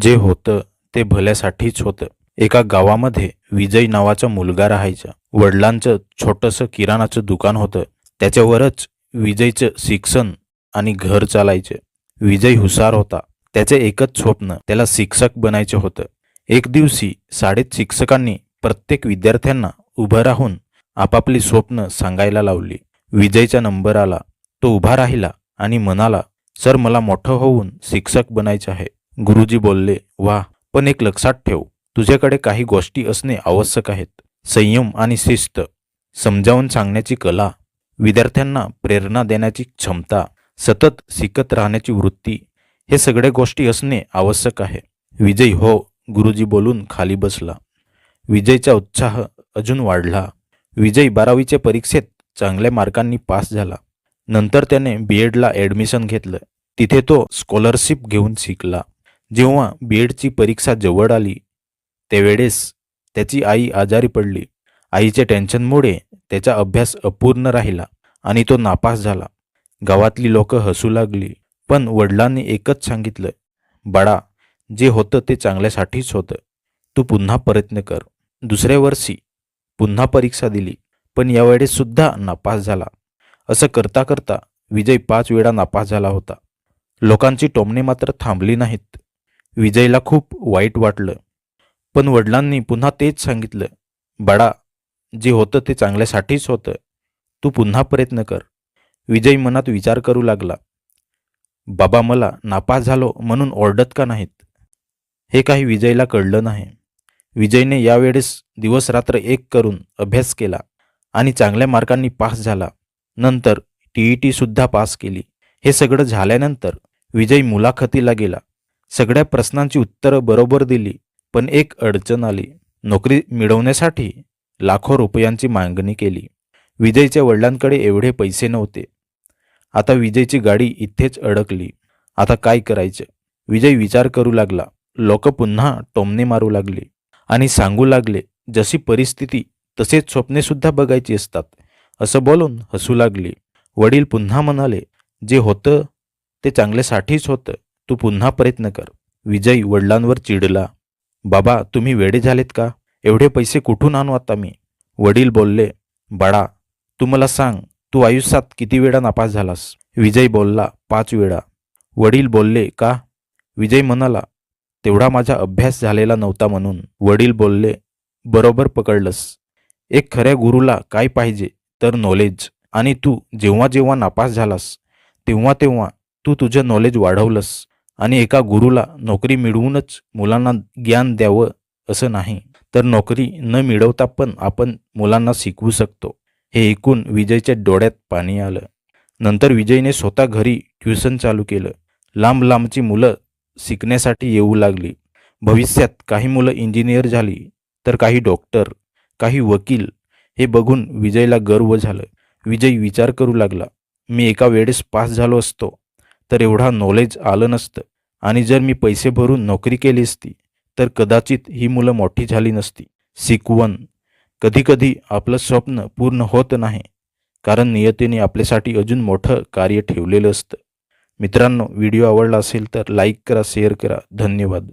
जे होतं ते भल्यासाठीच होतं. एका गावामध्ये विजय नावाचा मुलगा राहायचा. वडिलांचं छोटंसं किराणाचं दुकान होतं. त्याच्यावरच विजयचं शिक्षण आणि घर चालायचं. विजय हुशार होता. त्याचे एकच स्वप्न त्याला शिक्षक बनायचं होतं. एक दिवशी शाळेत शिक्षकांनी प्रत्येक विद्यार्थ्यांना उभं राहून आपापली स्वप्न सांगायला लावली. विजयचा नंबर आला. तो उभा राहिला आणि म्हणाला सर मला मोठं होऊन शिक्षक बनायचं आहे. गुरुजी बोलले वा पण एक लक्षात ठेव तुझ्याकडे काही गोष्टी असणे आवश्यक आहेत. संयम आणि शिस्त समजावून सांगण्याची कला विद्यार्थ्यांना प्रेरणा देण्याची क्षमता सतत शिकत राहण्याची वृत्ती हे सगळे गोष्टी असणे आवश्यक आहे. विजय हो गुरुजी बोलून खाली बसला. विजयचा उत्साह अजून वाढला. विजय बारावीच्या परीक्षेत चांगल्या मार्कांनी पास झाला. नंतर त्याने बी एडला ॲडमिशन घेतलं. तिथे तो स्कॉलरशिप घेऊन शिकला. जेव्हा बी एडची परीक्षा जवळ आली त्यावेळेस त्याची आई आजारी पडली. आईच्या टेन्शनमुळे त्याचा अभ्यास अपूर्ण राहिला आणि तो नापास झाला. गावातली लोक हसू लागली पण वडिलांनी एकच सांगितलं बाळा जे होतं ते चांगल्यासाठीच होतं. तू पुन्हा प्रयत्न कर. दुसऱ्या वर्षी पुन्हा परीक्षा दिली पण यावेळेस सुद्धा नापास झाला. असं करता करता विजय पाच वेळा नापास झाला होता. लोकांची टोमणे मात्र थांबली नाहीत. विजयला खूप वाईट वाटलं. पण वडिलांनी पुन्हा तेच सांगितलं बाळा जे होतं ते चांगल्यासाठीच होतं. तू पुन्हा प्रयत्न कर. विजय मनात विचार करू लागला. बाबा मला नापास झालो म्हणून ओरडत का नाहीत? हे काही विजयला कळलं नाही. विजयने यावेळेस दिवसरात्र एक करून अभ्यास केला आणि चांगल्या मार्कांनी पास झाला. नंतर टी ई टीसुद्धा पास केली. हे सगळं झाल्यानंतर विजय मुलाखतीला गेला. सगळ्या प्रश्नांची उत्तरं बरोबर दिली पण एक अडचण आली. नोकरी मिळवण्यासाठी लाखो रुपयांची मागणी केली. विजयच्या वडिलांकडे एवढे पैसे नव्हते. आता विजयची गाडी इथेच अडकली. आता काय करायचं? विजय विचार करू लागला. लोक पुन्हा टोमणे मारू लागले. आणि सांगू लागले जशी परिस्थिती तसेच स्वप्नेसुद्धा बघायची असतात. असं बोलून हसू लागले. वडील पुन्हा म्हणाले जे होतं ते चांगल्यासाठीच होतं. तू पुन्हा प्रयत्न कर. विजय वडिलांवर चिडला. बाबा तुम्ही वेडे झालेत का? एवढे पैसे कुठून आणू आता मी? वडील बोलले बाळा तू मला सांग तू आयुष्यात किती वेळा नापास झालास? विजय बोलला पाच वेळा. वडील बोलले का? विजय म्हणाला तेवढा माझा अभ्यास झालेला नव्हता म्हणून. वडील बोलले बरोबर पकडलंस. एक खऱ्या गुरुला काय पाहिजे? तर नॉलेज. आणि तू जेव्हा जेव्हा नापास झालास तेव्हा तेव्हा तू तुझं नॉलेज वाढवलंस. आणि एका गुरुला नोकरी मिळवूनच मुलांना ज्ञान द्यावं असं नाही. तर नोकरी न मिळवता पण आपण मुलांना शिकवू शकतो. हे ऐकून विजयच्या डोळ्यात पाणी आलं. नंतर विजयने स्वतः घरी ट्युशन चालू केलं. लांब लांबची मुलं शिकण्यासाठी येऊ लागली. भविष्यात काही मुलं इंजिनियर झाली तर काही डॉक्टर काही वकील हे बघून विजयला गर्व झालं. विजय विचार करू लागला. मी एका वेळेस पास झालो असतो. तर एवढा नॉलेज आलं नसतं. आणि जर मी पैसे भरून नोकरी केली असती तर कदाचित ही मुलं मोठी झाली नसती. शिकवण कधीकधी आपलं स्वप्न पूर्ण होत नाही कारण नियतीने आपल्यासाठी अजून मोठं कार्य ठेवलेलं असतं. मित्रांनो व्हिडिओ आवडला असेल तर लाईक करा शेअर करा. धन्यवाद.